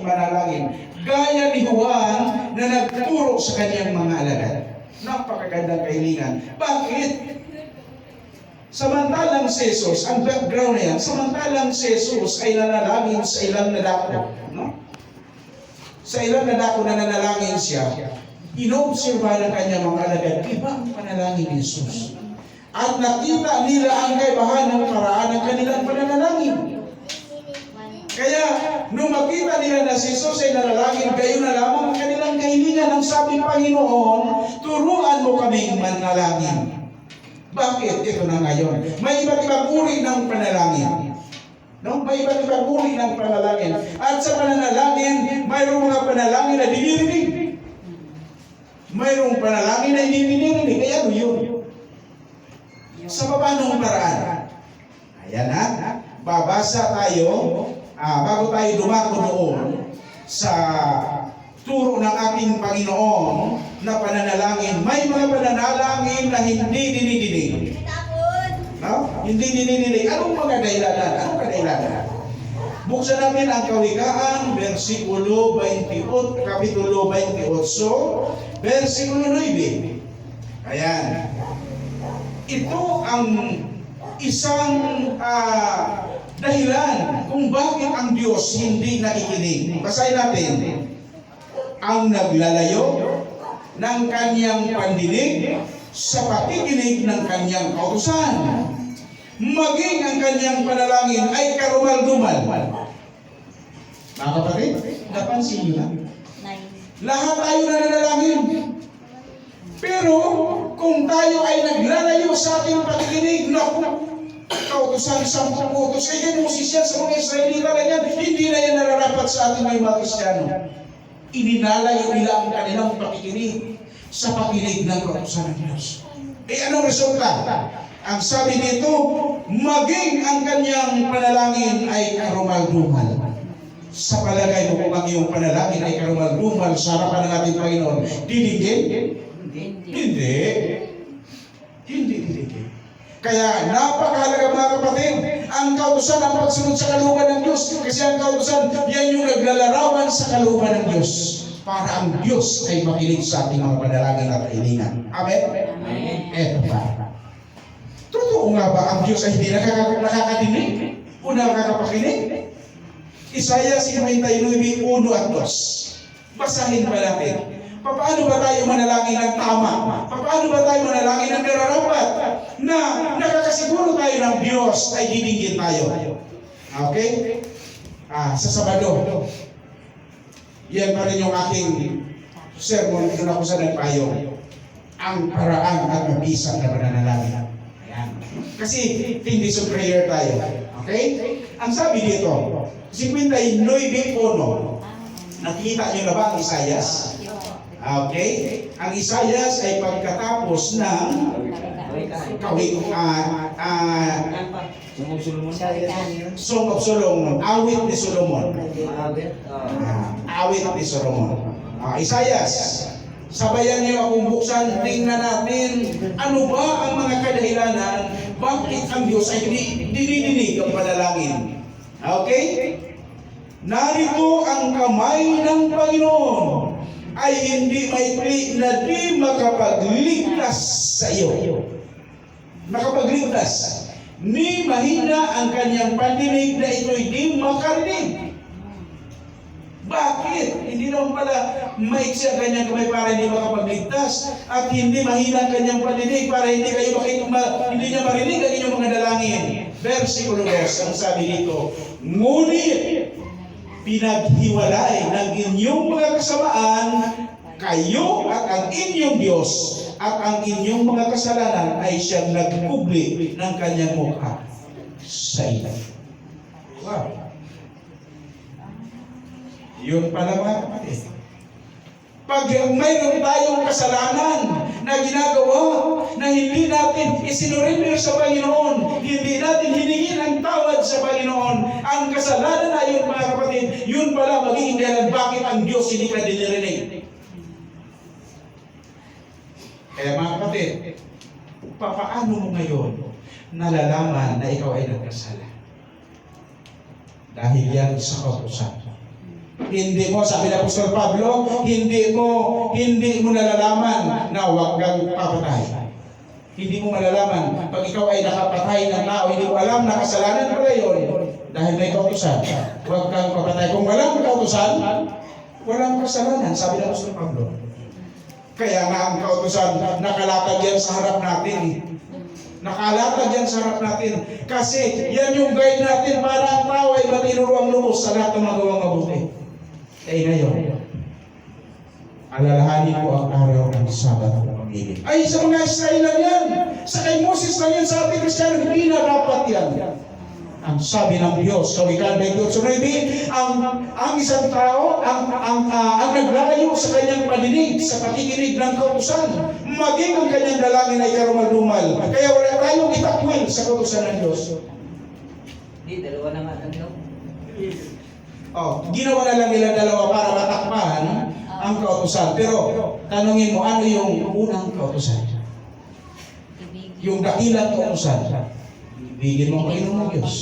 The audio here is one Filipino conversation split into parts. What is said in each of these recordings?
maging manalangin. Gaya ni Juan na nagturo sa kanyang mga alagad. Napakagandang kahilingan. Bakit? Samantalang si Jesus, ang background na yan, samantalang si Jesus ay nanalangin sa ilang na dako. No? Sa ilang na dako na nanalangin siya, inoobserba ng kanyang mga alagad, iba ang panalangin ni Jesus. At nakita nila ang kaibahan ng paraan ng kanilang pananalangin. Kaya, nung makita nila na si Jesus ay nanalangin, gayon na lamang ang kanilang kahilingan. Ang sabi ng Panginoon, turuan mo kaming manalangin. Bakit? Ito na ngayon. May iba't ibang uri ng panalangin. No? May iba't ibang uri ng panalangin. At sa pananalangin, mayroong mga panalangin na dinirinig. Mayroong panalangin na hindi dinirinig. Kaya ano yun? Sa papanong paraan? Ayan ha. Babasa tayo, ah, bago tayo dumako doon sa turo ng ating Panginoon na pananalangin, may mga pananalangin na hindi dinidinig. No? Hindi dinidinig. Anong mga dahilanan? Anong kadahilanan? Buksan natin ang Kawikaan, versikulo 28, kapitulo 28, versikulo 9. Ayan. Ito ang isang ah, dahilan kung bakit ang Diyos hindi nakikinig. Basahin natin. Ang naglalayo ng kanyang pandinig sa pakikinig ng kanyang kautusan. Maging ang kanyang panalangin ay karumal-dumal. Mga kapatid, napansin niyo na? Lahat tayo na nanalangin. Pero kung tayo ay naglalayo sa ating pakikinig, naku, kautusan sa mga utos, ay yan Moses yan sa mga Israelita na yan, hindi na yan nararapat sa ating mga Kristiyano. Ininalayo nila ang kanilang pakikinig sa pakinig ng kautusan ng Diyos. Eh anong resulta? Ang sabi dito, maging ang kanyang panalangin ay karumal-dumal. Sa palagay mo kung ang iyong panalangin ay karumal-dumal sa harapan ng ating Panginoon, dinigin? Hindi. Hindi dinigin. Kaya napakahalaga mga kapatid, ang kautusan ang pagsunod sa kalooban ng Diyos. Kasi ang kautusan, yan yung naglalarawan sa kalooban ng Diyos. Para ang Diyos ay makinig sa ating mga panalangin at kahilingan. Amen? Amen. Eto pa. Totoo nga ba ang Diyos ay hindi nakaka- nakakadinig? O nakakapakinig? Isaiah 59, 1 at 2. Basahin pa natin. Paano ba tayo manalangin ng tama? Paano ba tayo manalangin ng nararapat? Na nakakasiguro tayo ng Diyos ay dinigin tayo. Okay? Ah, sa Sabado. Yan pa rin yung aking sermon kung ako sa nagpayo. Ang paraan at mabisa na pananalangin. Ayan. Kasi hindi sa prayer tayo. Okay? Ang sabi dito, 59.1. Nakita niyo na ba ang Isayas? Okay? Ang Isayas ay pagkatapos ng kawig, ah, ah, Song of Solomon, awit ni Solomon. Ah, awit ni Solomon. Ah, Isayas, sabayan niyo akong buksan, tingnan natin ano ba ang mga kadahilanan bakit ang Diyos ay di- dinidinig ang panalangin. Okay? Narito ang kamay ng Panginoon ay hindi maikli na di makapagligtas sa iyo. Makapagligtas. Ni mahina ang kanyang pandinig na ito'y di makarinig. Bakit? Hindi naman pala maiksi ang kanyang kamay para hindi makapagligtas at hindi mahina ang kanyang pandinig para hindi kayo makita, ma, hindi niya marinig ang inyong mga dalangin. Versikulo 2, ang sabi dito, Ngunit pinaghiwalay ng inyong mga kasamaan kayo at ang inyong Diyos at ang inyong mga kasalanan ay siyang nagkubli ng kanyang mukha sa iyo. Wow. Yun pala mga kapatid. Pag mayroon tayong kasalanan na ginagawa na hindi natin isinurinder sa Panginoon, hindi natin hiningin ang tawad sa Panginoon, ang kasalanan na yun mga kapatid, yun pala magiging dahilan bakit ang Diyos hindi ka dinirinig. Kaya mga kapatid, papaano mo ngayon nalalaman na ikaw ay nagkasala? Dahil yan sa kautusan. Hindi mo, sabi ng Apostol Pablo, hindi mo, hindi mo nalalaman na huwag kang papatay. Hindi mo malalaman. Pag ikaw ay nakapatay ng tao, hindi mo alam na kasalanan pala yun. Dahil may kautusan. Huwag kang papatay. Kung walang kautusan, walang kasalanan, sabi ng Apostol Pablo. Kaya nga ang kautusan, nakalatag yan sa harap natin. Nakalatag yan sa harap natin. Kasi yan yung guide natin para ang tao ay matinuruang lumos sa lahat ng magawang mabuti. Eh ngayon, alalahanin ko ang araw ng Sabat ng pamilya. Ay, sa mga Israel lang yan. Sa kay Moses lang yan, sa ating Kristiyano, hindi na dapat yan. Ang sabi ng Diyos, so ikan 28.9, ang, ang isang tao, ang, ang, ah, ang naglalayo sa kanyang paninig, sa pakikinig ng kautusan, maging ang kanyang dalangin ay karumal-dumal. Kaya wala tayong itakwil sa kautusan ng Diyos. Hindi, dalawa na nga lang daw. Oh, ginawa na lang nila dalawa para matakpan ang kautusan. Pero tanungin mo, ano yung unang kautusan? Yung dakilang kautusan. Ibigin mo ang Panginoon ng Diyos.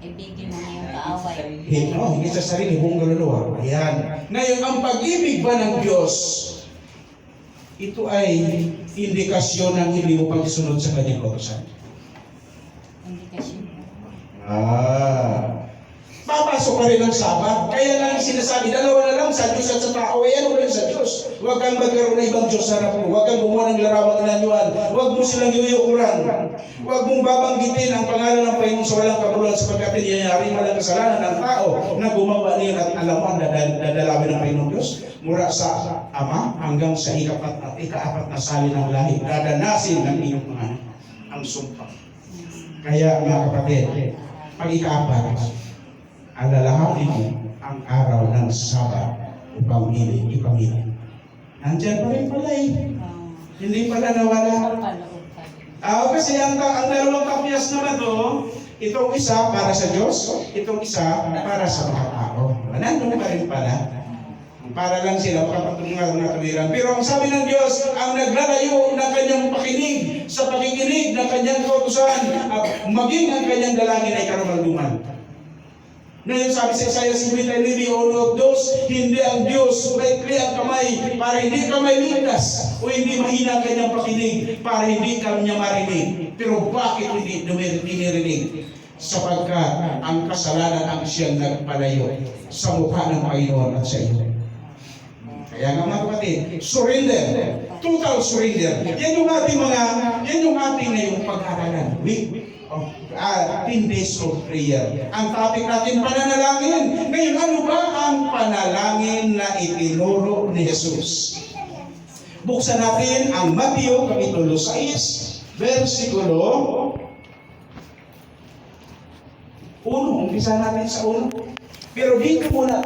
Ibigin mo yung kaaway. Hindi, no, hindi sa sarili, buong kaluluwa. Ayan. Ngayon, ang pag-ibig ba ng Diyos, ito ay indikasyon ng hindi mo pagsunod sa kanyang kautusan. Hindi kasi. Ah. Papasok ka rin sabat. Kaya lang sinasabi, dalawa na lang sa Diyos at sa tao. Eh, ano rin sa Diyos? Huwag kang magkaroon ng ibang Diyos sa harap mo. Huwag kang gumawa ng larawang inanyuan. Huwag mo silang yuyukuran. Huwag mong babanggitin ang pangalan ng Panginoon sa walang kabuluhan sapagkat nangyayari malang kasalanan ng tao na gumawa niya at alam mo ang dadal- dadalawin ng Panginoon Diyos mula sa Ama hanggang sa ikapat at ikaapat na sali ng lahi. Dadanasin ng iyong mga ang sumpa. Kaya mga kapatid, pag ikaapat, alalahanin mo ang araw ng Sabat upang ilig, ipamili. Nandyan pa rin pala eh. Oh, Hindi pala nawala. Ah, kasi ang, ang dalawang kapyas naman to, itong isa para sa Diyos, itong isa para sa mga tao. Nandun pa rin pala. Para lang sila makapatungan na tuwiran. Pero ang sabi ng Diyos, ang naglalayo ng kanyang pakinig sa pakikinig ng kanyang kautusan, at maging ang kanyang dalangin ay karumalduman. Ngayon sabi sa Isaiah 59, O Lord Diyos, hindi ang Diyos, maikli ang kamay para hindi ka may ligtas o hindi mahina ang kanyang pakinig para hindi ka niya marinig. Pero bakit hindi dinirinig? Sapagkat ang kasalanan ang siyang nagpalayo sa mukha ng Panginoon at sa iyo. Kaya nga mga kapatid, surrender. Total surrender. Yan yung ating mga, yan yung ating ngayong pag-aaralan. Week of uh, 10 days of prayer. Ang topic natin, pananalangin. Ngayon, ano ba ang panalangin na itinuro ni Jesus? Buksan natin ang Matthew Kapitulo 6, versikulo 1. Umpisa natin sa 1. Pero dito muna